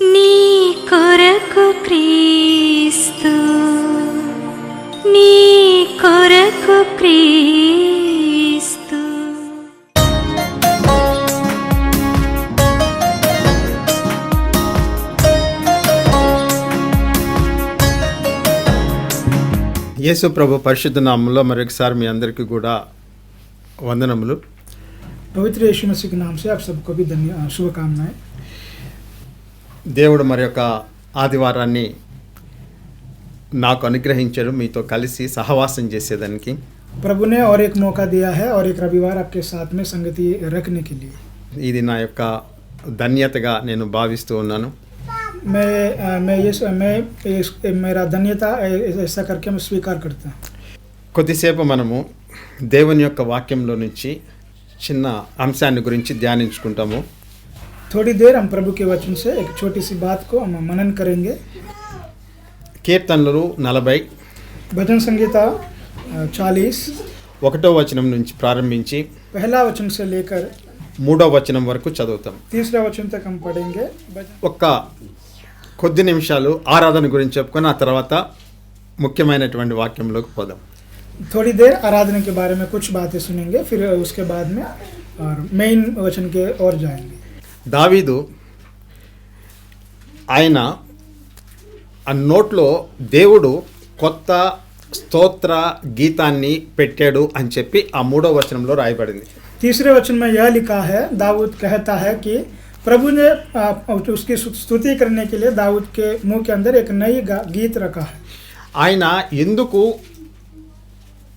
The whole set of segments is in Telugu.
నీ కొరకు క్రీస్తు నీ కొరకు క్రీస్తు యేసు ప్రభు పరిశుద్ధ నామంలో మరొకసారి మీ అందరికీ కూడా వందనములు पवित्र यीशु मसीह के नाम से आप सबको भी धन्य शुभकामनाएं దేవుడు మరి యొక్క ఆదివారాన్ని నాకు అనుగ్రహించారు మీతో కలిసి సహవాసం చేసేదానికి प्रभु ने और एक मौका दिया है और एक रविवार आपके साथ में संगति रखने के लिए ఇది నా యొక్క ధన్యతగా నేను భావిస్తూ ఉన్నాను मैं अ, मैं ये मैं इस- मेरा धन्यता ऐ- ऐसा करके मैं स्वीकार करता हूँ కొద్దిసేపు మనము దేవుని యొక్క వాక్యంలో నుంచి చిన్న అంశాన్ని గురించి ధ్యానించుకుంటాము थोड़ी देर हम प्रभु के वचन से एक छोटी सी बात को हम मनन करेंगे కీర్తనలు నలభై भजन संगीता चालीस ఒకటో వచనం నుంచి ప్రారంభించి पहला वचन से लेकर మూడో వచనం వరకు చదువుతాం तीसरा वचन तक हम पढ़ेंगे भजन ఒక్క కొద్ది నిమిషాలు ఆరాధన గురించి చెప్పుకొని ఆ తర్వాత ముఖ్యమైనటువంటి వాక్యంలోకి పోదాం थोड़ी देर आराधना के बारे में कुछ बातें सुनेंगे फिर उसके बाद में और मेन वचन के और जाएंगे దావీదు ఆయన ఆ నోట్లో దేవుడు కొత్త స్తోత్ర గీతాన్ని పెట్టాడు అని చెప్పి ఆ మూడో వచనంలో రాయబడింది तीसरे वचन में यह लिखा है दाऊद कहता है कि प्रभु ने आ, उसकी स्तुति करने के लिए दाऊद के मुंह के अंदर एक नई गा- गीत रखा है ఆయన ఎందుకు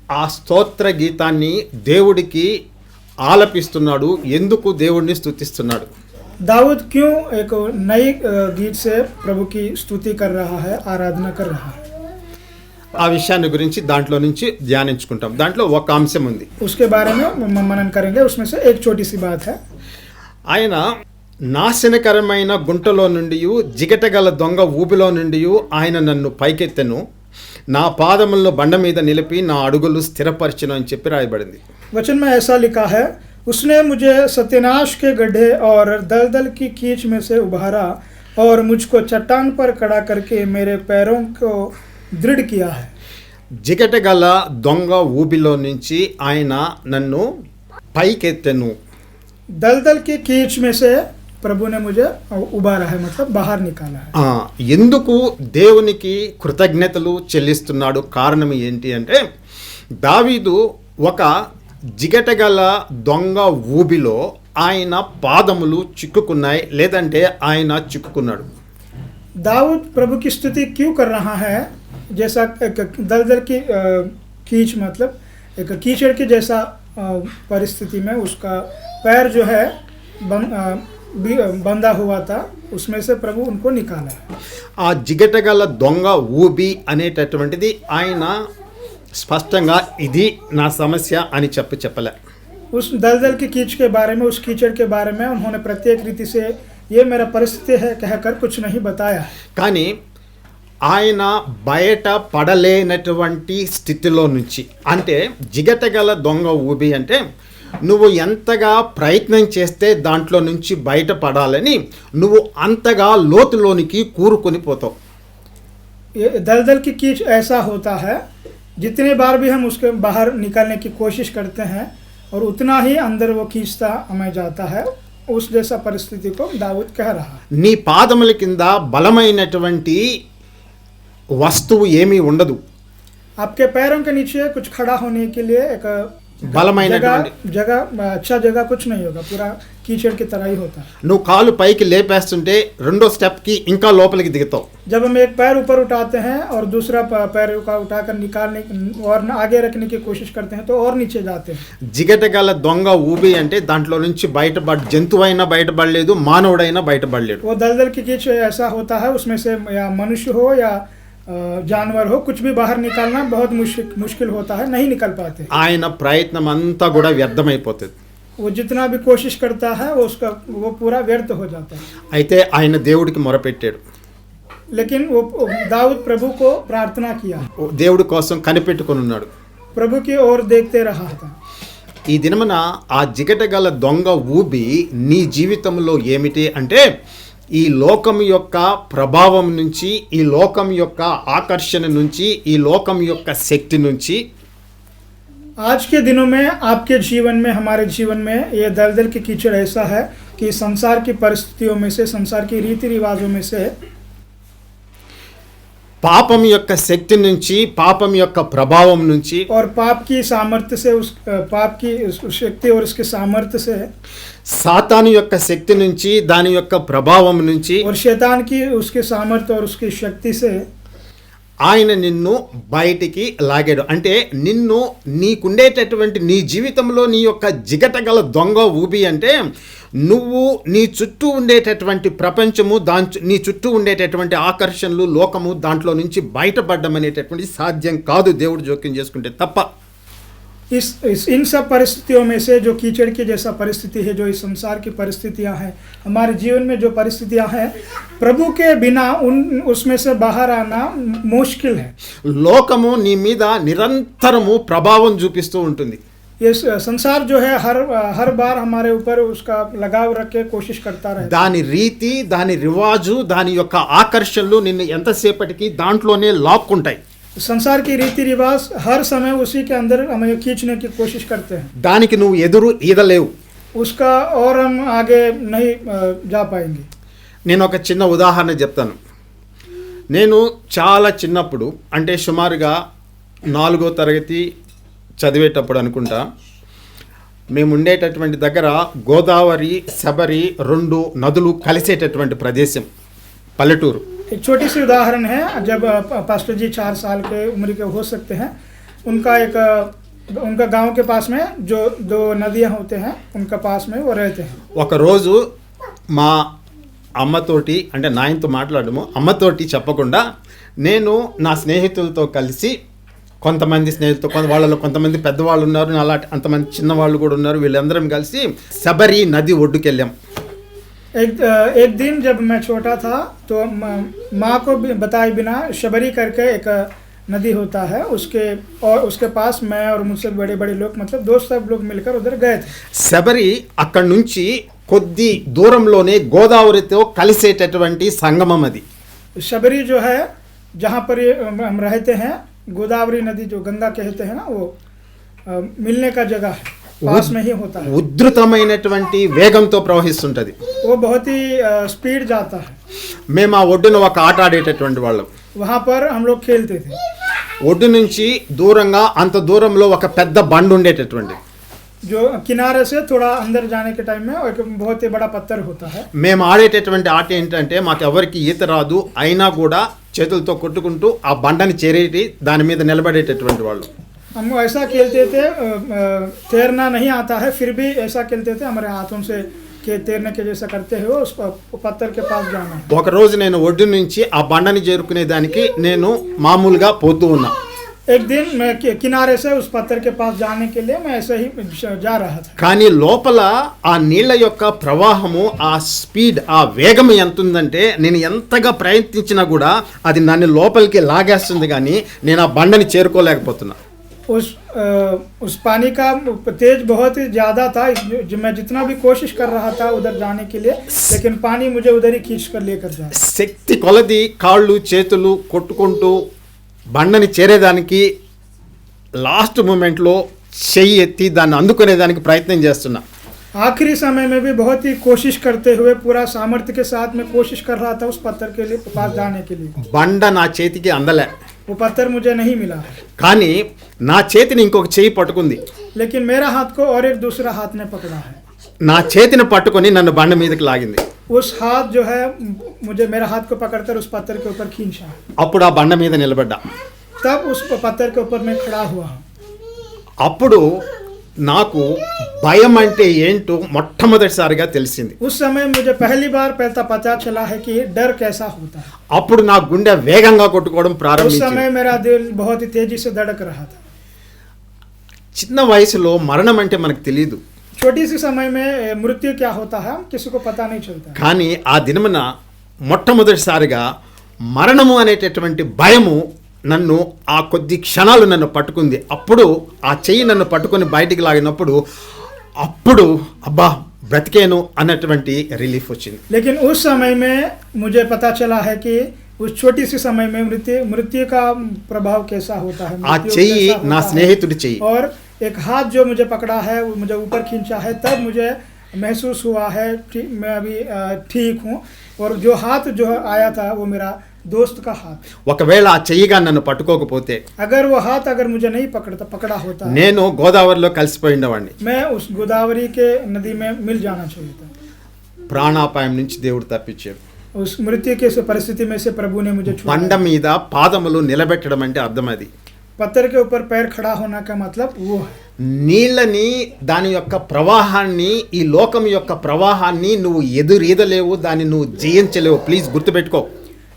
ఆ స్తోత్ర గీతాన్ని దేవుడికి ఆలపిస్తున్నాడు ఎందుకు దేవుడిని స్తుతిస్తున్నాడు दाऊद क्यों एक नई आ, गीत से प्रभु की स्तुति कर रहा है आराधना कर रहा है ఆ విషయాన్ని గురించి దాంట్లో నుంచి ధ్యానించుకుంటాం దాంట్లో ఒక అంశం ఉంది उसके बारे में हम मनन करेंगे उसमें से एक छोटी सी बात है ఆయన నాశనకరమైన గుంటలో నుండి జిగటగల దొంగ ఊబిలో నుండి ఆయన నన్ను పైకెత్తెను నా పాదములను బండ మీద నిలిపి నా అడుగులు స్థిరపరచును అని చెప్పి రాయబడింది वचन में ऐसा लिखा है उसने मुझे सत्यनाश के गड्ढे और दलदल की कीच में से उभारा और मुझको चट्टान पर खड़ा करके मेरे पैरों को दृढ़ किया है జిగటగల దొంగ ఊబిలో నుంచి ఆయన నన్ను పైకెత్తెను दलदल की कीच में से प्रभु ने मुझे उबारा है मतलब बाहर निकाला है ఆ, ఎందుకు దేవునికి కృతజ్ఞతలు చెల్లిస్తున్నాడు కారణం ఏంటి అంటే దావీదు ఒక జిగటగల దొంగ ఊబిలో ఆయన పాదములు చిక్కుకున్నాయి లేదంటే ఆయన చిక్కుకున్నాడు दाऊद प्रभु की स्तुति क्यों कर रहा है जैसा एक दलदल की अ, कीच मतलब एक कीचड़ की जैसा अ, परिस्थिति में उसका पैर जो है बं, अ, भी- अ, बंधा हुआ था उसमें से प्रभु उनको निकाला है ఆ జిగటగల దొంగ ఊబి అనేటటువంటిది ఆయన స్పష్టంగా ఇది నా సమస్య అని చెప్పి చెప్పలే उस दलदल की कीच के बारे में उस कीचड़ के बारे में उन्होंने प्रत्येक रीति से ये मेरा परिस्थिति है कहकर कुछ नहीं बताया కానీ ఆయన బయట పడలేనటువంటి స్థితిలో నుంచి అంటే జిగటగల దొంగ ఊబి అంటే నువ్వు ఎంతగా ప్రయత్నం చేస్తే దాంట్లో నుంచి బయటపడాలని నువ్వు అంతగా లోతులోనికి కూరుకొని పోతావు ये दलदल की कीच ऐसा होता है जितने बार भी हम उसके बाहर निकालने की कोशिश करते हैं और उतना ही अंदर वो खींचता हमें जाता है उस जैसा परिस्थिति को दाऊद कह रहा है నీ పాదముల కింద బలమైనటువంటి వస్తువు ఏమీ ఉండదు आपके पैरों के नीचे कुछ खड़ा होने के लिए एक బలమైనటువంటి जगह जगह अच्छा जगह कुछ नहीं होगा पूरा कीचड़ की तरह ही होता है నువ్వు కాలు పైకి లేపేస్తుంటే రెండో స్టెప్కి ఇంకా లోపలికి దిగుతావు जब हम एक पैर ऊपर उठाते हैं और दूसरा प- पैर का उठाकर निकालने और न आगे रखने की कोशिश करते हैं तो और नीचे जाते हैं జిగటగల దొంగ ఊబి అంటే దాంట్లో నుంచి బయటపడ జంతువైనా బయటపడలేదు మానవుడైనా బయటపడలేడు वो दलदल की कीच ऐसा होता है उसमें से या मनुष्य हो या अ, जानवर हो कुछ भी बाहर निकालना बहुत मुश्किल मुश्किल होता है नहीं निकल पाते ఆయన ప్రయత్నం అంతా కూడా వ్యర్థమైపోతుంది वो जितना भी कोशिश करता है वो उसका वो पूरा व्यर्थ हो जाता है అయితే ఆయన దేవుడికి మొరపెట్టాడు लेकिन वो दाऊद प्रभु को प्रार्थना किया ఓ దేవుడి కోసం కనిపెట్టుకొని ఉన్నాడు प्रभु की ओर देखते रहा था ఈ దినమున ఆ జిగటగల దొంగ ఊబి నీ జీవితంలో ఏమిటి అంటే ఈ లోకం యొక్క ప్రభావం నుంచి ఈ లోకం యొక్క ఆకర్షణ నుంచి ఈ లోకం యొక్క శక్తి నుంచి आज के दिनों में आपके जीवन में हमारे जीवन में ये दलदल की कीचड़ ऐसा है कि संसार की परिस्थितियों में से संसार की रीति रिवाजों में से పాపం యొక్క శక్తి నుంచి పాపం యొక్క ప్రభావం నుంచి और पाप की सामर्थ्य से उस पाप की उस शक्ति और उसके सामर्थ्य से సాతాను యొక్క శక్తి నుంచి దాని యొక్క ప్రభావం నుంచి और शैतान की उसके सामर्थ्य और उसकी शक्ति से ఆయన నిన్ను బయటికి లాగాడు. అంటే నిన్ను నీకుండేటటువంటి నీ జీవితంలో నీ యొక్క జిగటగల దొంగ ఊబి అంటే నువ్వు నీ చుట్టూ ఉండేటటువంటి ప్రపంచము దాని నీ చుట్టూ ఉండేటటువంటి ఆకర్షణలు లోకము దాంట్లో నుంచి బయటపడడం అనేటటువంటి సాధ్యం కాదు దేవుడు జోక్యం చేసుకుంటే తప్ప. इस, इस इन सब परिस्थितियों में से जो कीचड़ की जैसा परिस्थिति है जो इस संसार की परिस्थितियां हैं हमारे जीवन में जो परिस्थितियां हैं प्रभु के बिना उन उसमें से बाहर आना मुश्किल है లోకము నీ మీద నిరంతరము ప్రభావం చూపిస్తూ ఉంటుంది ये स- संसार जो है हर हर बार हमारे ऊपर उसका लगाव रख के कोशिश करता रहता దాని రీతి దాని రివాజు దాని యొక్క ఆకర్షణలు నిన్ను ఎంతసేపటికి దాంట్లోనే లాక్కుంటాయి है संसार की रीति रिवाज हर समय उसी के अंदर हमें खींचने की कोशिश करते हैं దానికి నువ్వు ఎదురు ఈదలేవు उसका और हम आगे नहीं अ, जा पाएंगे నేను ఒక చిన్న ఉదాహరణ చెప్తాను నేను చాలా చిన్నప్పుడు అంటే సుమారుగా నాలుగో తరగతి చదివేటప్పుడు అనుకుంటా మేము ఉండేటటువంటి దగ్గర గోదావరి శబరి రెండు నదులు కలిసేటటువంటి ప్రదేశం పల్లెటూరు एक छोटी सी उदाहरण है जब अ, प- पास्टर जी चार साल के उम्र के हो सकते हैं उनका एक अ, उनका गांव के पास में जो दो नदियां होते हैं उनका पास में वो रहते हैं ఒకరోజు మా అమ్మతోటి అంటే నాయనతో మాట్లాడము అమ్మతోటి చెప్పకుండా నేను నా స్నేహితులతో కలిసి కొంతమంది స్నేహితులతో కొంత వాళ్ళలో కొంతమంది పెద్దవాళ్ళు ఉన్నారు అలా అంతమంది చిన్నవాళ్ళు కూడా ఉన్నారు వీళ్ళందరం కలిసి శబరి నది ఒడ్డుకెళ్ళాం एक अ, एक दिन जब मैं छोटा था तो म- माँ को भी बताए बिना शबरी करके एक अ, नदी होता है उसके और उसके पास मैं और मुझसे बड़े बड़े लोग मतलब दोस्त सब लोग मिलकर उधर गए थे శబరి అక్కడి నుంచి కొద్ది దూరంలోనే గోదావరితో కలిసేటటువంటి సంగమం అది शबरी जो है जहाँ पर ये हम हम रहते हैं गोदावरी नदी जो गंगा कहते हैं ना वो अ, मिलने का जगह है पास में ही होता है ఉధృతమైనటువంటి వేగంతో ప్రవహిస్తుంటది वो बहुत ही अ, स्पीड जाता है మేము ఆ ఒడ్డున ఒక ఆట ఆడేటటువంటి వాళ్ళం वहाँ पर हम लोग खेलते थे ఒడ్డు నుంచి దూరంగా అంత దూరంలో ఒక పెద్ద బండ్ ఉండేటటువంటి जो किनारे से थोड़ा अंदर जाने के टाइम में एक बहुत ही बड़ा पत्थर होता है మేము ఆడేటటువంటి ఆట ఏంటంటే మాకు ఎవరికి ఈత రాదు అయినా కూడా చేతులతో కొట్టుకుంటూ ఆ బండని చేరేటి దాని మీద నిలబడేటటువంటి వాళ్ళు हम ऐसा खेलते थे अ, अ, तैरना नहीं आता है फिर भी ऐसा खेलते थे हमारे हाथों से के तैरने के जैसा करते हो उस प- पत्थर के पास जाना है ఒక రోజు నేను ఒడ్డు నుంచి ఆ బండని చేరుకునే దానికి నేను మామూలుగా పోతూ ఉన్నా एक दिन मैं कि- किनारे से उस पत्थर के पास जाने के लिए मैं ऐसे ही ज- जा रहा था కానీ లోపల ఆ నీళ్ళ యొక్క ప్రవాహము ఆ స్పీడ్ ఆ వేగం ఎంత ఉందంటే నేను ఎంతగా ప్రయత్నించినా కూడా అది నన్ను లోపలికి లాగేస్తుంది కానీ నేను ఆ బండని చేరుకోలేకపోతున్నా उस अ, उस पानी का तेज बहुत ही ज़्यादा था इस- जो मैं जितना भी कोशिश कर रहा था उधर जाने के लिए लेकिन पानी मुझे उधर ही खींच कर लेकर जा रहा శక్తి కొలది కాళ్ళు చేతులు కొట్టుకుంటూ బండని చేరేదానికి లాస్ట్ మూమెంట్లో చెయ్యి ఎత్తి దాన్ని అందుకునేదానికి ప్రయత్నం చేస్తున్నా आखिरी समय में भी बहुत ही कोशिश करते हुए पूरा सामर्थ्य के साथ में कोशिश कर रहा था उस पत्थर के लिए पास जाने के लिए బండ నా చేతికి అందలే वो पत्थर मुझे नहीं मिला కానీ నా చేతిని ఇంకొక చెయ్యి పట్టుకుంది लेकिन मेरा हाथ को और एक दूसरा हाथ ने पकड़ा है నా చేతిని పట్టుకొని నన్ను బండ మీదకి లాగింది उस हाथ जो है मुझे मेरा हाथ को पकड़कर उस पत्थर के ऊपर खींचा అప్పుడు ఆ బండ మీద నిలబడ్డా तब उस पत्थर के ऊपर मैं खड़ा हुआ हूँ అప్పుడు నాకు భయం అంటే ఏంటో మొట్టమొదటిసారిగా తెలిసింది उस समय मुझे पहली बार पहला पता चला है कि डर कैसा होता है అప్పుడు నా గుండె వేగంగా కొట్టుకోవడం उस ప్రారంభించింది समय मेरा दिल बहुत ही तेजी से धड़क रहा था చిన్న వయసులో మరణం అంటే మనకు తెలియదు छोटी सी समय में ए, मृत्यु क्या होता है किसी को पता नहीं चलता కానీ ఆ దినమున మొట్టమొదటిసారిగా మరణము అనేటటువంటి భయము నన్ను ఆ కొద్ది క్షణాలు నన్ను పట్టుకుంది అప్పుడు ఆ చెయ్యి నన్ను పట్టుకొని బయటికి లాగినప్పుడు అప్పుడు అబ్బా బ్రతికేను అన్నటువంటి రిలీఫ్ వచ్చింది लेकिन उस समय में मुझे पता चला है कि उस छोटी सी समय में मृत्यु मृत्यु का प्रभाव कैसा होता है ఆ मृत्यु చెయ్యి कैसा నా होता है। స్నేహితుడి చెయ్యి और एक हाथ जो मुझे पकड़ा है वो मुझे ऊपर खींचा है तब मुझे महसूस हुआ है कि मैं अभी अ, ठीक हूँ और जो हाथ जो आया था वो मेरा దోస్త్ కా హాత్ ఒకవేళ ఆ చెయ్యిగా నన్ను పట్టుకోకపోతే అగర్ ఓ హాత్ అగర్ ముజే నహీ పకడతా పకడా హోతా నేను గోదావరిలో కలిసిపోయిండవాడిని మే ఉస్ గోదావరి కే నది మే మిల్ జానా ప్రాణాపాయం నుంచి దేవుడు తప్పించాడు. మృత్యుకేసే పరిస్థితి మేసే ప్రభునే ముజే బండ మీద పాదములు నిలబెట్టడం అంటే అర్థం అది. పత్తరికే ఉపర్ ఖడా హోనాక మతలబ్ నీళ్ళని దాని యొక్క ప్రవాహాన్ని ఈ లోకం యొక్క ప్రవాహాన్ని నువ్వు ఎదురీదలేవు దాన్ని నువ్వు జయించలేవు. ప్లీజ్ గుర్తుపెట్టుకో.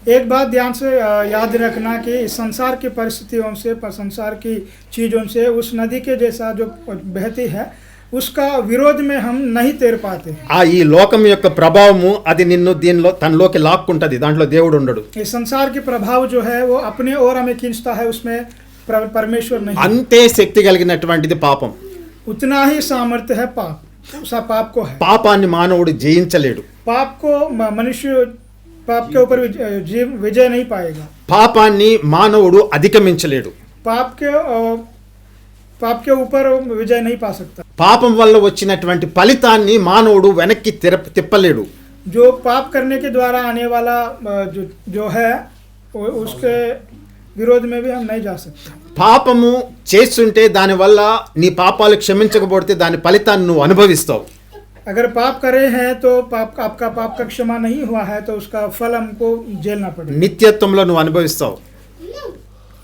एक बात ध्यान से अ, याद रखना कि इस संसार की परिस्थितियों से प- संसार की चीज़ों से उस नदी के जैसा जो बहती है उसका विरोध में हम नहीं तैर पाते हैं ఆ ఈ లోకం యొక్క ప్రభావము అది నిన్ను దీనిలో తనలోకి లాక్కుంటది దాంట్లో దేవుడు ఉండడు इस संसार के प्रभाव जो है वो अपने और हमें खींचता है उसमें प्र- परमेश्वर नहीं అంతే శక్తి కలిగినటువంటిది పాపం उतना ही सामर्थ्य है पाप सा पाप को है పాపాన్ని మానవుడు జయించలేడు पाप को म- मनुष्य पाप के ऊपर विजय जीव विजय नहीं पाएगा పాపాన్ని మానవుడు అధిగమించలేడు पाप के अ, पाप के ऊपर विजय नहीं पा सकता పాపం వల్ల వచ్చినటువంటి ఫలితాన్ని మానవుడు వెనక్కి తిర తిప్పలేడు जो पाप करने के द्वारा आने वाला अ, जो जो है वो उसके विरोध में भी हम नहीं जा सकते పాపము చేస్తుంటే దానివల్ల నీ పాపాలు క్షమించకపోతే దాని ఫలితాన్ని నువ్వు అనుభవిస్తావు अगर पाप करे हैं तो पाप आपका पाप का क्षमा नहीं हुआ है तो उसका फल हमको झेलना पड़ेगा నిత్యత్వంలో నువ్వు అనుభవిస్తావు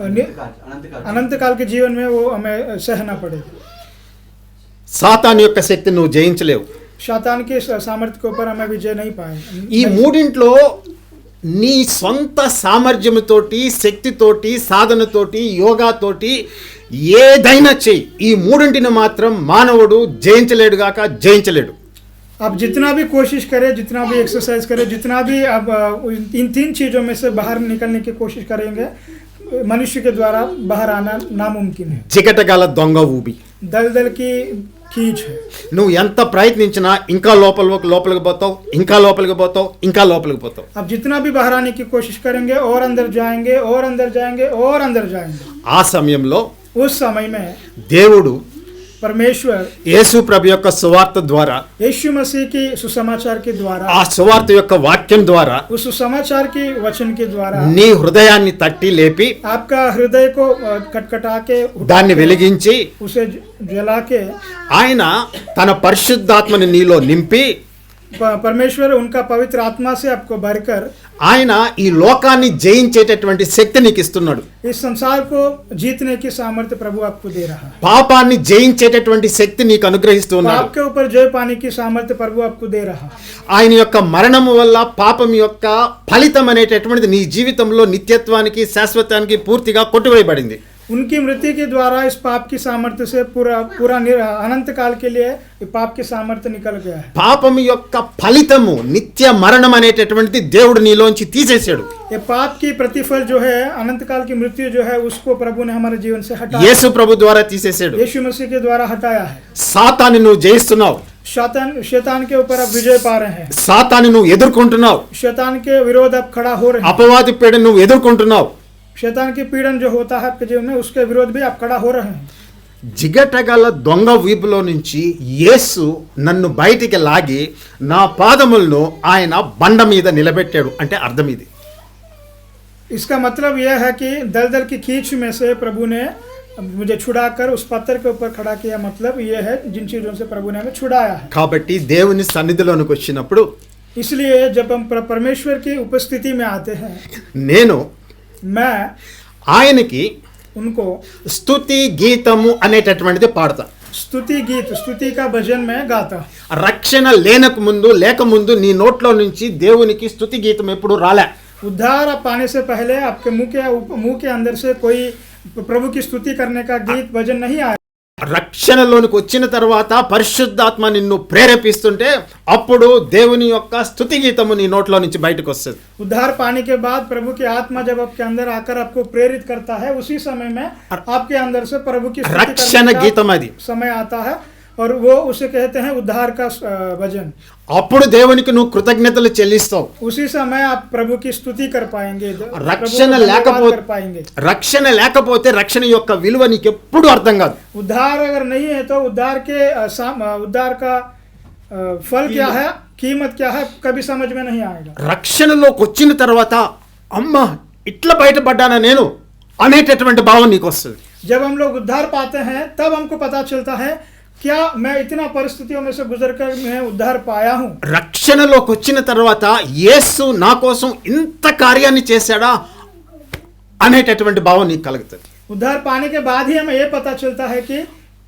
और नि- अनंत काल के जीवन में वो हमें सहना पड़ेगा సాతాను యొక్క శక్తి నువ్వు జయించలేవు शैतान के सामर्थ्य के ऊपर हमें विजय नहीं पाए ఈ మూడింట్లో నీ సొంత సామర్థ్యముతోటి శక్తితోటి సాధనతోటి యోగాతోటి ఏదైనా చెయ్యి ఈ మూడింటిని మాత్రం మానవుడు జయించలేడు గాక జయించలేడు आप जितना भी कोशिश करें जितना भी एक्सरसाइज करें जितना भी आप अ, इन तीन चीज़ों में से बाहर निकलने की कोशिश करेंगे मनुष्य के द्वारा बाहर आना नामुमकिन है జిగటగల దొంగ ఊబి दलदल की खींच है నువ్వు ఎంత ప్రయత్నించినా ఇంకా లోపల లోపలికి పోతావు ఇంకా లోపలికి పోతావు ఇంకా లోపలికి పోతావు आप जितना भी बाहर आने की कोशिश करेंगे और अंदर जाएंगे और अंदर जाएंगे और अंदर जाएंगे ఆ సమయంలో उस समय में దేవుడు परमेश्वर యేసు ప్రభు యొక్క సువార్త ద్వారా यीशु मसीह की सुसमाचार के द्वारा ఆ సువార్త యొక్క వాక్యం ద్వారా उस सुसमाचार की वचन के द्वारा నీ హృదయాన్ని తట్టి లేపి आपका हृदय को अ, खटखटा के उठा దాన్ని వెలిగించి उसे ज- जला के ఆయన తన పరిశుద్ధాత్మని నీలో నింపి प- परमेश्वर उनका पवित्र आत्मा से आपको भरकर ఆయన ఈ లోకాన్ని జయించేటటువంటి శక్తి నీకు ఇస్తున్నాడు ఈ సంసార్కు జీతనేకి సామర్థ్య ప్రభు అప్పు దే పాపాన్ని జయించేటటువంటి శక్తి నీకు అనుగ్రహిస్తున్నాడు పాపకే ఉపర్ సామర్థ్య ప్రభు అప్పు దే ఆయన యొక్క మరణం వల్ల పాపం యొక్క ఫలితం అనేటటువంటిది నీ జీవితంలో నిత్యత్వానికి శాశ్వతానికి పూర్తిగా కొట్టువేయబడింది उनकी मृत्यु के द्वारा इस पाप की सामर्थ्य से पूरा पूरा निर- अनंत काल के लिए ये पाप की सामर्थ्य निकल गया है పాపం యొక్క ఫలితము నిత్య మరణం అనేటటువంటిది దేవుడు నీలోంచి తీసేశాడు ये पाप की प्रतिफल जो है अनंत काल की मृत्यु जो है उसको प्रभु ने हमारे जीवन से हटाया యేసు ప్రభు ద్వారా తీసేశాడు यीशु मसीह के द्वारा हटाया है సాతాన్ని నువ్వు జయిస్తున్నావు शैतान शैतान के ऊपर आप विजय पा रहे हैं సాతాన్ని నువ్వు ఎదుర్కొంటున్నావు शैतान के विरोध आप खड़ा हो रहे हैं అపవాది పీడ నువ్వు ఎదుర్కొంటున్నావు शैतान की पीड़न जो होता है आपके जीवन में उसके विरोध भी आप खड़ा हो रहे हैं జిగటగల దొంగ వీపులో నుంచి యేసు నన్ను బయటికి లాగి నా పాదములను ఆయన బండ మీద నిలబెట్టాడు అంటే అర్థం ఇది इसका मतलब यह है कि दलदल की खींच में से प्रभु ने मुझे छुड़ाकर उस पत्थर के ऊपर खड़ा किया मतलब यह है जिन चीज़ों से प्रभु ने हमें छुड़ाया है కాబట్టి దేవుని సన్నిధిలోనికి వచ్చినప్పుడు इसलिए जब हम पर- परमेश्वर की उपस्थिति में आते हैं నేను मैं ఆయనకి उनको స్తుతి గీతము అనేటటువంటిది పాడతా स्तुति गीत स्तुति का भजन में गाता हूं। రక్షణ లేనకు ముందు లేకముందు నీ నోట్లో నుంచి దేవునికి స్తుతి గీతం ఎప్పుడు రాలే उद्धार आप पाने से पहले आपके मुंह के मुंह के अंदर से कोई प्रभु की स्तुति करने का गीत भजन नहीं आया రక్షణలోనికి వచ్చిన తర్వాత పరిశుద్ధాత్మ నిన్ను ప్రేరేపిస్తుంటే అప్పుడు దేవుని యొక్క స్తుతి గీతము నీ నోట్లో నుంచి బయటకు వస్తుంది उद्धार पाने के बाद प्रभु की आत्मा जब आपके अंदर आकर आपको प्रेरित करता है उसी समय में आपके अंदर से प्रभु की स्तुति రక్షణ करने का గీతం అది समय आता है और वो उसे कहते हैं उद्धार का अ, भजन అప్పుడు దేవునికి నువ్వు కృతజ్ఞతలు చెల్లిస్తావు उसी समय आप प्रभु की स्तुति कर पाएंगे प्रभु को రక్షణ धन्यवाद లేకపోతే कर पाएंगे రక్షణ లేకపోతే రక్షణ యొక్క విలువ నీకు ఎప్పుడు అర్థం కాదు उद्धार अगर नहीं है तो उद्धार के अ, साम- अ, उद्धार का अ, फल क्या है कीमत क्या है कभी समझ में नहीं आएगा రక్షణలోకి వచ్చిన తర్వాత అమ్మ ఇట్లా బయటపడ్డానా నేను అనేటటువంటి భావం నీకు వస్తుంది जब हम लोग उद्धार पाते हैं तब हमको पता चलता है క్యా మే ఇతనా పరిస్థితి మే గుజర్ కర్ మే ఉద్ధార్ పాయా హూ రక్షణలోకి వచ్చిన తర్వాత యేసు నా కోసం ఇంత కార్యాన్ని చేశాడా అనేటటువంటి భావం నీకు కలుగుతుంది. ఉద్ధార్ పానే కే బాద్ హమే ఏ పతా చల్తా హై కి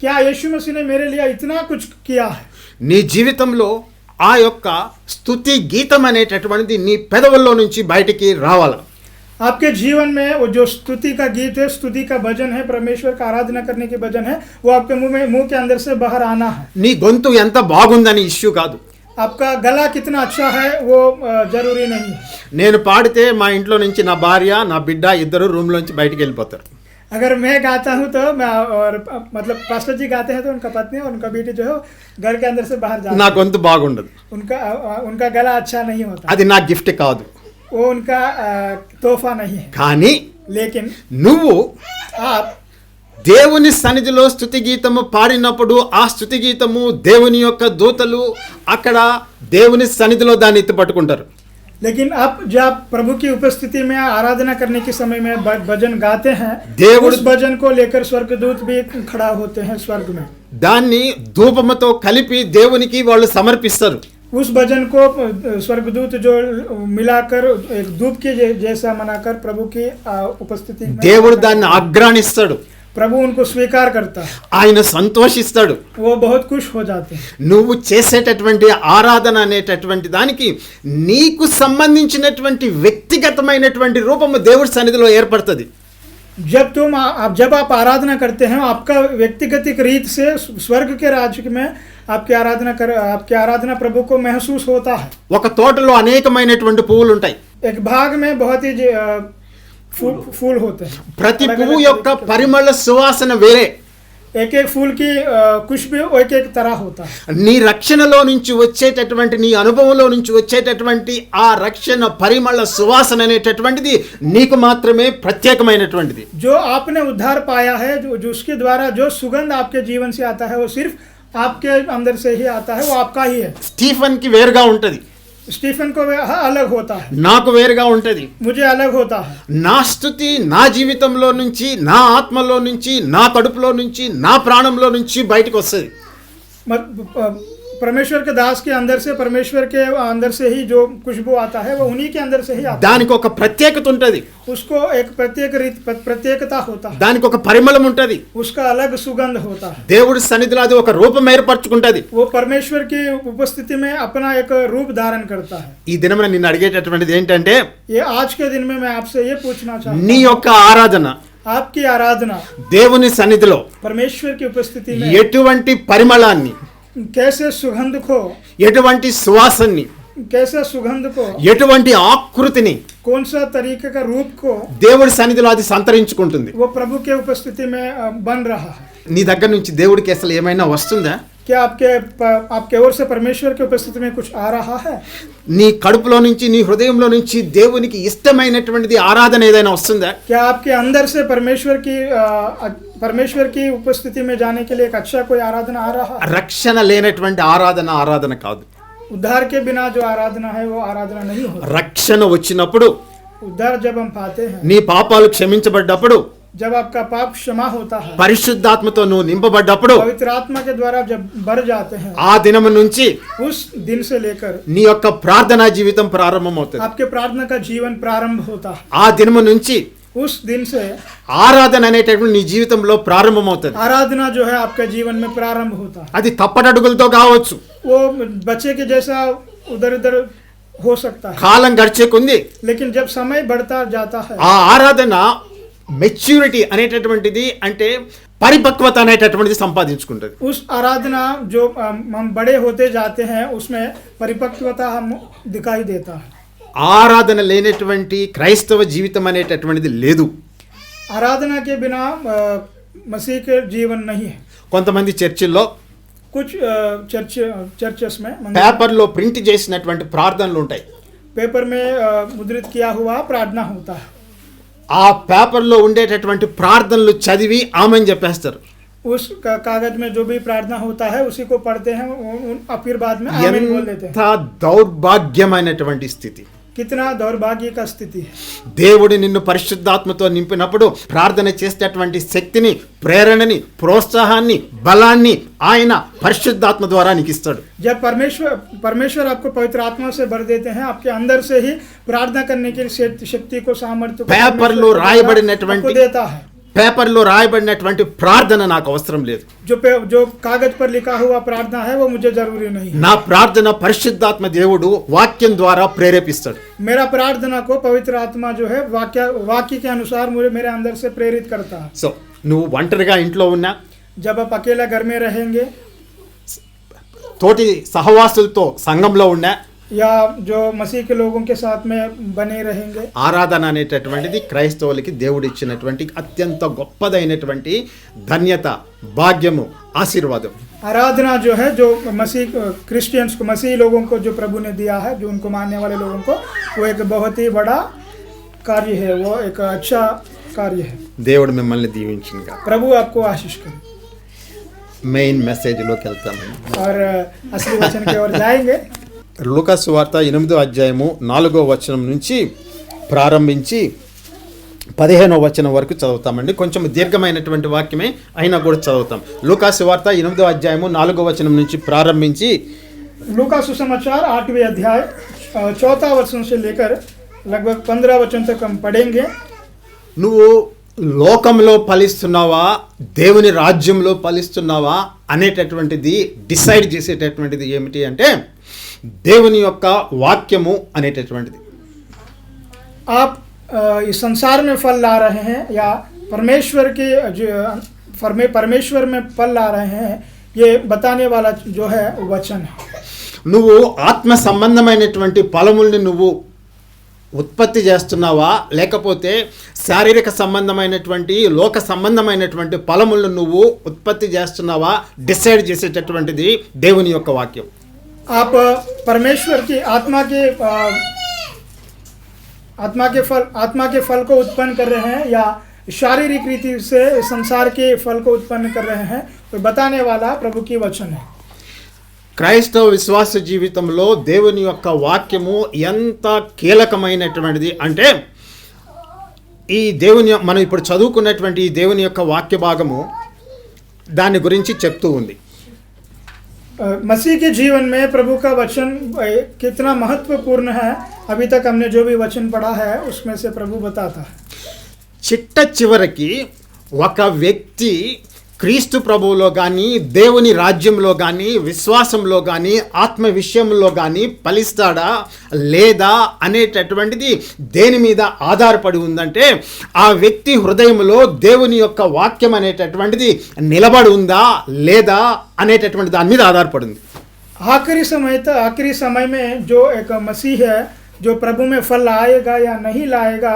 క్యా యేసు మసీహ్ నే మేరే లియా ఇతనా కుచ్ కియా హై నీ జీవితంలో ఆ యొక్క స్థుతి గీతం అనేటటువంటిది నీ పెదవుల్లో నుంచి బయటికి రావాలి. आपके जीवन में वो जो स्तुति का गीत है स्तुति का भजन है परमेश्वर का आराधना करने के भजन है वो आपके मुंह में मुंह के अंदर से बाहर आना है నీ గొంతు ఎంత బాగుందని ఇష్యూ కాదు आपका गला कितना अच्छा है वो अ, जरूरी नहीं है నేను పాడితే మా ఇంట్లో నుంచి నా భార్య నా బిడ్డ ఇద్దరు రూమ్లోంచి బయటికి వెళ్ళిపోతారు अगर मैं गाता हूँ तो मैं और अ, मतलब पास्टर जी गाते हैं तो उनका पत्नी और उनका बेटी जो है घर के अंदर से बाहर నా जाता है గొంతు బాగుండదు उनका अ, अ, उनका गला अच्छा नहीं होता అది నా గిఫ్ట్ కాదు वो उनका अ, तोहफा नहीं है కానీ लेकिन నువ్వు आप దేవుని సన్నిధిలో స్థుతి గీతము పాడినప్పుడు ఆ స్థుతి గీతము దేవుని యొక్క దూతలు అక్కడ దేవుని సన్నిధిలో దాన్ని ఎత్తి పట్టుకుంటారు लेकिन अब जब प्रभु की उपस्थिति में आराधना करने के समय में भ- भजन गाते हैं देव- उस भजन को लेकर स्वर्गदूत भी खड़ा होते हैं स्वर्ग में దాన్ని ధూపముతో కలిపి దేవునికి వాళ్ళు సమర్పిస్తారు उस भजन को अ, स्वर्गदूत जो मिलाकर एक धूप के जै- जैसा मनाकर प्रभु की अ, उपस्थिति में దేవుడు దాన్ని ఆగ్రాణిస్తాడు प्रभु उनको स्वीकार करता है ఆయన సంతోషిస్తాడు वो बहुत खुश हो जाते हैं నువ్వు చేసేటటువంటి ఆరాధన అనేటటువంటి దానికి నీకు సంబంధించినటువంటి వ్యక్తిగతమైనటువంటి రూపము దేవుడి సన్నిధిలో ఏర్పడుతుంది जब तुम आ- आप जब आप आराधना करते हैं आपका व्यक्तिगत रीत से स्वर्ग के राज्य में आपकी आराधना कर आपकी आराधना प्रभु को महसूस होता है ఒక తోటలో అనేకమైనటువంటి పువ్వులు ఉంటాయి एक भाग में बहुत ही जे- अ, फूल फूल होते हैं ప్రతి अलग-अलग పువ్వు యొక్క तरीके के- పరిమళ సువాసన వేరే एक एक फूल की अ, खुशबू एक एक तरह होता है నీ రక్షణలో నుంచి వచ్చేటటువంటి నీ అనుభవంలో నుంచి వచ్చేటటువంటి ఆ రక్షణ పరిమళ సువాసన అనేటటువంటిది నీకు మాత్రమే ప్రత్యేకమైనటువంటిది जो आपने उद्धार पाया है जो, जो उसके द्वारा जो सुगंध आपके जीवन से आता है वो सिर्फ आपके अंदर से ही आता है वो आपका ही है స్టీఫన్ కి వేరుగా ఉంటది స్టీఫెన్ కో అలగ్ హోతా నాకు వేరుగా ఉంటుంది. ముజే అలగ్ హోతా నా స్థుతి నా జీవితంలో నుంచి నా ఆత్మలో నుంచి నా కడుపులో నుంచి నా ప్రాణంలో నుంచి బయటకు వస్తుంది. मत- अ, परमेश्वर के दास के अंदर से परमेश्वर के अंदर से ही जो खुशबू आता है वो उन्हीं के अंदर से ही आता దానికి ఒక ప్రత్యేకత ఉంటది है उसको एक प्रत्येक रीत प्रत्येकता होता है దానికి ఒక పరిమళం ఉంటది उसका अलग सुगंध होता है దేవుడి సన్నిధిలో అది ఒక రూపం ఏర్పరచుకుంటది वो परमेश्वर की उपस्थिति में अपना एक रूप धारण करता है ఈ దినమున నిన్ను అడిగేటటువంటిది ఏంటంటే ये आज के दिन में मैं आपसे ये पूछना चाहता నీ हूँ యొక్క ఆరాధన आपकी आराधना దేవుని సన్నిధిలో परमेश्वर की उपस्थिति में ఎటువంటి పరిమళాన్ని कैसे सुगंध को ఎటువంటి సువాసన్ని कैसे सुगंध को ఎటువంటి ఆకృతిని कौन सा तरीके का रूप को దేవుడి సన్నిధిలో అది సంతరించుకుంటుంది वो प्रभु के उपस्थिति में अ, बन रहा है నీ దగ్గర నుంచి దేవుడికి అసలు ఏమైనా వస్తుందా क्या आपके प- आपके ओर से परमेश्वर की उपस्थिति में कुछ आ रहा है నీ కడుపులో నుంచి నీ హృదయంలో నుంచి దేవునికి ఇష్టమైనటువంటిది ఆరాధన ఏదైనా వస్తుందా क्या आपके अंदर से परमेश्वर की अ, अ- परमेश्वर की उपस्थिति में जाने के लिए एक अच्छा कोई आराधना आ रहा है రక్షణ లేనటువంటి ఆరాధన ఆరాధన కాదు उद्धार के बिना जो आराधना है वो आराधना नहीं होती రక్షణ వచ్చినప్పుడు उद्धार जब हम पाते हैं నీ పాపాలు క్షమించబడ్డప్పుడు जब आपका पाप क्षमा होता है పరిశుద్ధాత్మతో నువ్వు నింపబడ్డప్పుడు पवित्र आत्मा के द्वारा जब बढ़ जाते हैं ఆ దినము నుంచి उस दिन से लेकर నీ యొక్క ప్రార్థనా జీవితం ప్రారంభమవుతుంది आपके प्रार्थना का जीवन प्रारंभ होता है ఆ దినము నుంచి उस दिन से ఆరాధన అనేటటువంటి నీ జీవితంలో ప్రారంభమవుతుంది आराधना जो है आपके जीवन में प्रारंभ होता है అది తప్పటడుగులతో కావచ్చు वो बच्चे के जैसा उधर उधर हो सकता है కాలం గడిచే కొంది लेकिन जब समय बढ़ता जाता है ఆ ఆరాధన మెచ్యూరిటీ అనేటటువంటిది అంటే పరిపక్వత అనేటటువంటిది సంపాదించుకుంటుంది उस आराधना जो अम, हम बड़े होते जाते हैं उसमें परिपक्वता हम दिखाई देता है ఆరాధన లేనటువంటి క్రైస్తవ జీవితం అనేటటువంటిది లేదు आराधना के बिना अ, मसीह के जीवन नहीं है కొంతమంది చర్చిల్లో कुछ अ, चर्च चर्चेस में मंदिर- పేపర్లో ప్రింట్ చేసినటువంటి ప్రార్థనలు ఉంటాయి पेपर में अ, मुद्रित किया हुआ प्रार्थना होता है ఆ పేపర్లో ఉండేటటువంటి ప్రార్థనలు చదివి ఆమెను చెప్పేస్తారు उस का, कागज में जो भी प्रार्थना होता है उसी को पढ़ते हैं उन, उन, और फिर बाद में आमीन बोल देते हैं ఎంత దౌర్భాగ్యమైనటువంటి స్థితి కితనా దౌర్భాగ్యక స్థితి. దేవుడు నిన్ను పరిశుద్ధాత్మతో నింపినప్పుడు ప్రార్థన చేసేటువంటి శక్తిని ప్రేరణని ప్రోత్సాహాన్ని బలాన్ని ఆయన పరిశుద్ధాత్మ ద్వారా నీకు ఇస్తాడు. జబ్ పరమేశ్వర్ పరమేశ్వర్ ఆప్కు పవిత్ర ఆత్మ సే దేతే హై ఆప్కే అందర్ సే హి ప్రార్థన కర్నే కే శక్తి కో సామర్థ్యం పేపర్లో రాయబడినటువంటి పేపర్లో రాయబడినటువంటి ప్రార్థన నాకు అవసరం లేదు जो पे, जो कागज पर लिखा हुआ प्रार्थना है वो मुझे जरूरी नहीं है నా ప్రార్థన పరిశుద్ధాత్మ దేవుడు వాక్యం ద్వారా ప్రేరేపిస్తాడు मेरा प्रार्थना को पवित्र आत्मा जो है वाक्य वाक्य के अनुसार मुझे मेरे अंदर से प्रेरित करता है సో నువ్వు ఒంటరిగా ఇంట్లో ఉన్నా जब आप अकेला घर में रहेंगे తోటి సహవాసులతో సంఘంలో ఉన్నా या जो मसीह के लोगों के साथ में बने रहेंगे ఆరాధన అనేటటువంటిది క్రైస్తవులకి దేవుడు ఇచ్చినటువంటి అత్యంత గొప్పదైనటువంటి ధన్యత భాగ్యము ఆశీర్వాదం आराधना जो है जो मसीह क्रिश्चियंस को मसीह लोगों को जो प्रभु ने दिया है जो उनको मानने वाले लोगों को वो एक बहुत ही बड़ा कार्य है वो एक अच्छा कार्य है దేవుడు మిమ్మల్ని దీవించిందిగా प्रभु आपको आशीष करे మెయిన్ మెసేజ్లోకి వెళ్తామండి और असली वचन की ओर जाएंगे లూకాసు వార్త ఎనిమిదో అధ్యాయము నాలుగో వచనం నుంచి ప్రారంభించి పదిహేనో వచనం వరకు చదువుతామండి కొంచెం దీర్ఘమైనటువంటి వాక్యమే అయినా కూడా చదువుతాం లూకాసు వార్త ఎనిమిదో అధ్యాయము నాలుగో వచనం నుంచి ప్రారంభించి लूका सुसमाचार आठवें अध्याय अ, चौथा वचन से लेकर लगभग पंद्रह वचन तक हम पढ़ेंगे నువ్వు లోకంలో ఫలిస్తున్నావా దేవుని రాజ్యంలో ఫలిస్తున్నావా అనేటటువంటిది డిసైడ్ చేసేటటువంటిది ఏమిటి అంటే దేవుని యొక్క వాక్యము అనేటటువంటిది आप अ, इस संसार में फल ला रहे हैं या परमेश्वर के जो परमे परमेश्वर में फल ला रहे हैं ये बताने वाला जो है वचन है నువ్వు ఆత్మ సంబంధమైనటువంటి ఫలముల్ని నువ్వు ఉత్పత్తి చేస్తున్నావా లేకపోతే శారీరక సంబంధమైనటువంటి లోక సంబంధమైనటువంటి ఫలములను నువ్వు ఉత్పత్తి చేస్తున్నావా డిసైడ్ చేసేటటువంటిది దేవుని యొక్క వాక్యం आप अ, परमेश्वर की आत्मा के अ, आत्मा के फल आत्मा के फल को उत्पन्न कर रहे हैं या शारीरिक रीति से संसार के फल को उत्पन्न कर रहे हैं तो बताने वाला प्रभु की वचन है క్రైస్తవ విశ్వాస జీవితంలో దేవుని యొక్క వాక్యము ఎంత కీలకమైనటువంటిది అంటే ఈ దేవుని మనం ఇప్పుడు చదువుకున్నటువంటి ఈ దేవుని యొక్క వాక్య భాగము దాని గురించి చెప్తూ ఉంది अ, मसीह के जीवन में प्रभु का वचन अ, कितना महत्वपूर्ण है अभी तक हमने जो भी वचन पढ़ा है उसमें से प्रभु बताता है చిట్ట చివరికి ఒక వ్యక్తి క్రీస్తు ప్రభువులో కానీ దేవుని రాజ్యంలో కానీ విశ్వాసంలో కానీ ఆత్మ విషయంలో కానీ ఫలిస్తాడా లేదా అనేటటువంటిది దేని మీద ఆధారపడి ఉందంటే ఆ వ్యక్తి హృదయంలో దేవుని యొక్క వాక్యం అనేటటువంటిది నిలబడి ఉందా లేదా అనేటటువంటి దాని మీద ఆధారపడింది आखिरी समय तक आखिरी समय में जो एक मसीह है जो प्रभु में फल लाएगा या नहीं लाएगा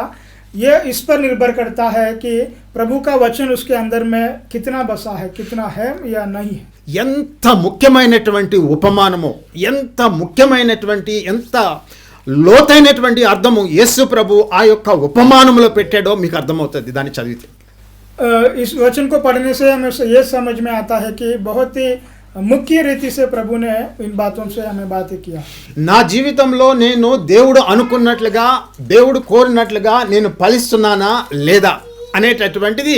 ये इस पर निर्भर करता है कि प्रभु का वचन उसके अंदर में कितना बसा है कितना है या नहीं है ఎంత ముఖ్యమైనటువంటి ఉపమానము ఎంత ముఖ్యమైనటువంటి ఎంత లోతైనటువంటి అర్థము యేసు ప్రభు ఆ యొక్క ఉపమానములో పెట్టాడో మీకు అర్థమవుతుంది దాన్ని చదివితే अ, इस वचन को पढ़ने से हमें ये समझ में आता है कि बहुत ही मुख्य रीति से प्रभु ने इन बातों से हमें बातें किया నా జీవితంలో నేను దేవుడు అనుకున్నట్లుగా దేవుడు కోరినట్లుగా నేను ఫలిస్తున్నానా లేదా అనేటటువంటిది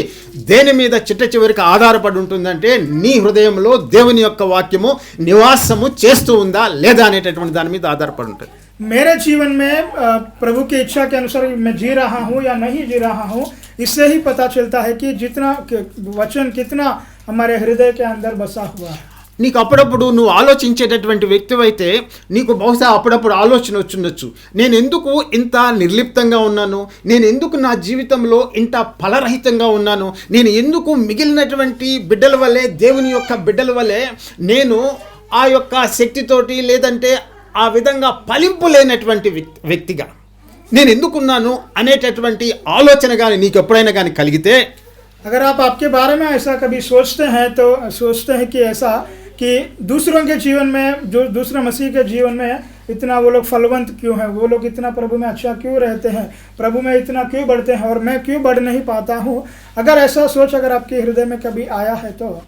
దేని మీద చిట్ట చివరికి ఆధారపడి ఉంటుందంటే నీ హృదయంలో దేవుని యొక్క వాక్యము నివాసము చేస్తూ ఉందా లేదా అనేటటువంటి దాని మీద ఆధారపడి ఉంటుంది मेरे जीवन में अ, प्रभु की इच्छा के अनुसार मैं जी रहा हूँ या नहीं जी रहा हूँ इससे ही पता चलता है कि जितना कि वचन कितना हमारे हृदय के अंदर बसा हुआ है నీకు అప్పుడప్పుడు నువ్వు ఆలోచించేటటువంటి వ్యక్తివైతే నీకు బహుశా అప్పుడప్పుడు ఆలోచన వచ్చుండొచ్చు నేను ఎందుకు ఇంత నిర్లిప్తంగా ఉన్నాను నేను ఎందుకు నా జీవితంలో ఇంత ఫలరహితంగా ఉన్నాను నేను ఎందుకు మిగిలినటువంటి బిడ్డల వల్లే దేవుని యొక్క బిడ్డల వల్లే నేను ఆ యొక్క శక్తితోటి లేదంటే ఆ విధంగా ఫలింపు లేనటువంటి వ్యక్- వ్యక్తిగా నేను ఎందుకున్నాను అనేటటువంటి ఆలోచన కానీ నీకు ఎప్పుడైనా కానీ కలిగితే अगर आप आपके बारे में ऐसा कभी सोचते हैं तो सोचते हैं कि ऐसा कि दूसरों के जीवन में, जो दूसरे मसीह के जीवन में इतना वो लोग फलवंत क्यों हैं? वो लोग इतना प्रभु में अच्छा क्यों रहते हैं? प्रभु में इतना क्यों बढ़ते हैं? और मैं क्यों बढ़ नहीं पाता हूँ? अगर ऐसा सोच अगर आपके हृदय में कभी आया है तो।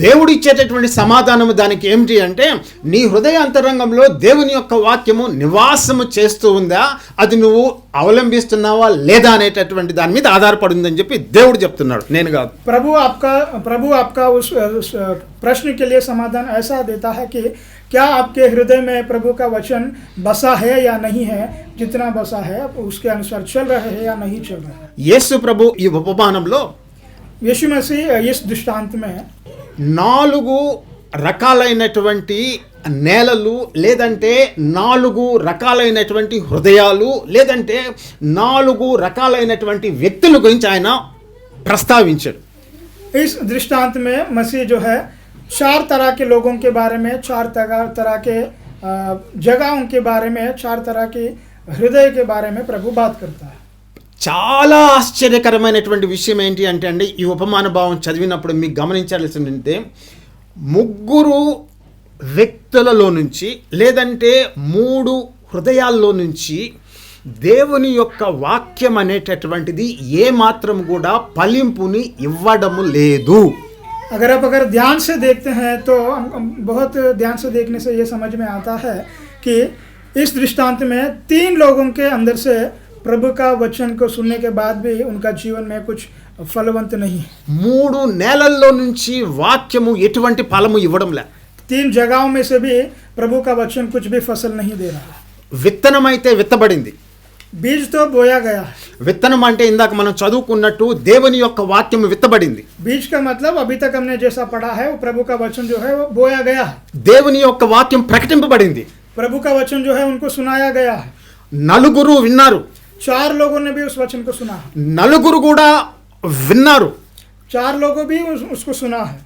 దేవుడు ఇచ్చేటటువంటి సమాధానం దానికి ఏమిటి అంటే నీ హృదయ అంతరంగంలో దేవుని యొక్క వాక్యము నివాసము చేస్తూ ఉందా అది నువ్వు అవలంబిస్తున్నావా లేదా అనేటటువంటి దాని మీద ఆధారపడి ఉందని చెప్పి దేవుడు చెప్తున్నాడు నేను కాదు प्रभु आपका प्रभु आपका उस, उस प्रश्न के लिए समाधान ऐसा देता है कि क्या आपके हृदय में प्रभु का वचन बसा है या नहीं है जितना बसा है आप उसके अनुसार चल रहे हैं या नहीं चल रहे हैं యేసు ప్రభు ఈ ఉపమానంలో यीशु मसीह इस दृष्टांत में నాలుగు రకాలైనటువంటి నేలలు లేదంటే నాలుగు రకాలైనటువంటి హృదయాలు లేదంటే నాలుగు రకాలైనటువంటి వ్యక్తుల గురించి ఆయన ప్రస్తావించాడు इस दृष्टांत में मसीह जो है चार तरह के लोगों के बारे में चार तरह तरह के अ, जगहों के बारे में चार तरह के हृदय के बारे में प्रभु बात करता है చాలా ఆశ్చర్యకరమైనటువంటి విషయం ఏంటి అంటే అండి ఈ ఉపమాన భావం చదివినప్పుడు మీకు గమనించాల్సిందంటే ముగ్గురు వ్యక్తులలో నుంచి లేదంటే మూడు హృదయాల్లో నుంచి దేవుని యొక్క వాక్యం అనేటటువంటిది ఏ మాత్రం కూడా ఫలింపుని ఇవ్వడము లేదు अगर आप अगर ध्यान से देखते हैं तो हम- हम बहुत ध्यान से देखने से ये समझ में आता है कि इस दृष्टांत में तीन लोगों के अंदर से प्रभु का वचन को सुनने के बाद भी उनका जीवन में कुछ फलवंत नहीं है మూడు నేలల్లో నుంచి వాక్యము ఎటువంటి ఫలము ఇవ్వడం లే तीन जगहों में से भी प्रभु का वचन कुछ भी फसल नहीं दे रहा है విత్తనం అయితే విత్తబడింది बीज तो बोया गया है విత్తనం అంటే ఇందాక మనం చదువుకున్నట్టు దేవుని యొక్క వాక్యం విత్తబడింది बीज का मतलब अभी तक हमने जैसा पढ़ा है वो प्रभु का वचन जो है वो बोया गया है దేవుని యొక్క వాక్యం ప్రకటింపబడింది प्रभु का वचन जो है उनको सुनाया गया है నలుగురు విన్నారు चार लोगों ने भी उस वचन को सुना है నలుగురు కూడా విన్నారు चार लोगों भी उस, उसको सुना है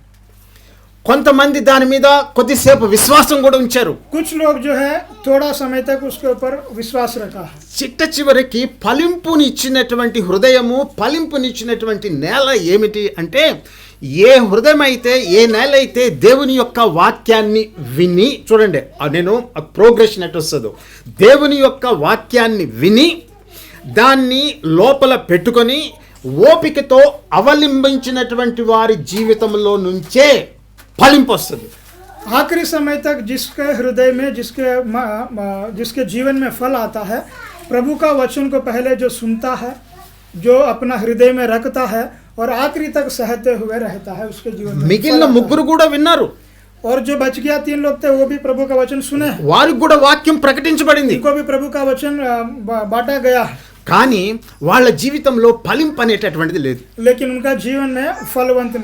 కొంతమంది దాని మీద కొద్దిసేపు విశ్వాసం కూడా ఉంచారు कुछ लोग जो है थोड़ा समय तक उसके ऊपर विश्वास रखा है చిట్ట చివరికి ఫలింపుని ఇచ్చినటువంటి హృదయము ఫలింపునిచ్చినటువంటి నేల ఏమిటి అంటే ఏ హృదయం అయితే ఏ నేల అయితే దేవుని యొక్క వాక్యాన్ని విని చూడండి ఆ నేను ప్రోగ్రెషన్ ఎట్ వస్తుందో దేవుని యొక్క వాక్యాన్ని విని దాన్ని లోపల పెట్టుకొని ఓపికతో అవలంబించినటువంటి వారి జీవితంలో నుంచే ఫలింపు వస్తుంది आखिरी समय तक जिसके हृदय में जिसके म- म- जिसके जीवन में फल आता है प्रभु का वचन को पहले जो सुनता है जो अपना हृदय में रखता है और आखिरी तक सहते हुए रहता है उसके जीवन में మిగిలిన फल आता है। ముగ్గురు కూడా విన్నారు और जो बच गया तीन लोग थे वो भी प्रभु का वचन सुने हैं। వారికి కూడా వాక్యం ప్రకటించబడింది इनको भी प्रभु का वचन अ, बा- बांटा गया है కానీ వాళ్ళ జీవితంలో ఫలింపు అనేటటువంటిది లేదు లేకిన్ ఇంకా జీవన్ ఫలవంతు